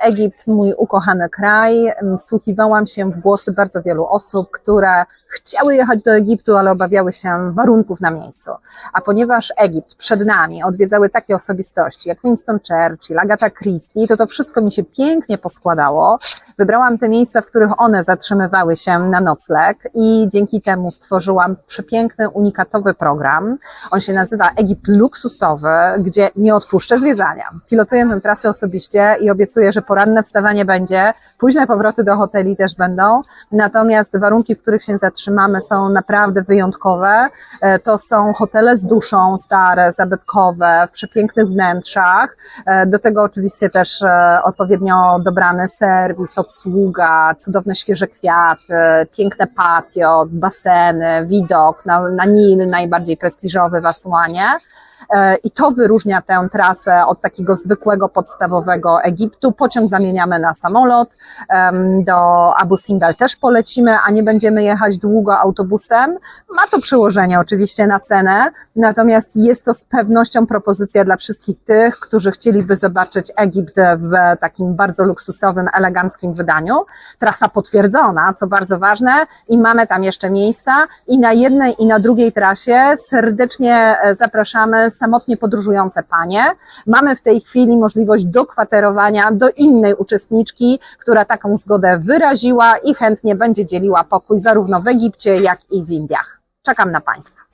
Egipt, mój ukochany kraj. Wsłuchiwałam się w głosy bardzo wielu osób, które chciały jechać do Egiptu, ale obawiały się warunków na miejscu. A ponieważ Egipt przed nami odwiedzały takie osobistości jak Winston Churchill, Agatha Christie, to to wszystko mi się pięknie poskładało. Wybrałam te miejsca, w których one zatrzymywały się na nocleg i dzięki temu stworzyłam przepiękny, unikatowy program. On się nazywa Egipt Luksusowy, gdzie nie odpuszczę zwiedzania. Pilotuję tę trasę osobiście i obiecuję, że poranne wstawanie będzie, późne powroty do hoteli też będą, natomiast warunki, w których się zatrzymamy są naprawdę wyjątkowe. E, To są hotele z duszą, stare, zabytkowe, w przepięknych wnętrzach. E, Do tego oczywiście też e, odpowiednio dobrany serwis, obsługa, cudowne świeże kwiaty, piękne patio, baseny, widok na, na Nil, najbardziej prestiżowy w. E, I to wyróżnia tę trasę od takiego zwykłego, podstawowego Egiptu. Pociąg zamieniamy na samolot. Do Abu Simbel też polecimy, a nie będziemy jechać długo autobusem. Ma to przełożenie oczywiście na cenę, natomiast jest to z pewnością propozycja dla wszystkich tych, którzy chcieliby zobaczyć Egipt w takim bardzo luksusowym, eleganckim wydaniu. Trasa potwierdzona, co bardzo ważne, i mamy tam jeszcze miejsca. I na jednej, i na drugiej trasie serdecznie e, zapraszamy samotnie podróżujące panie. Mamy w tej chwili możliwość dokwaterowania do innej uczestniczki, która taką zgodę wyraziła i chętnie będzie dzieliła pokój zarówno w Egipcie, jak i w Indiach. Czekam na Państwa.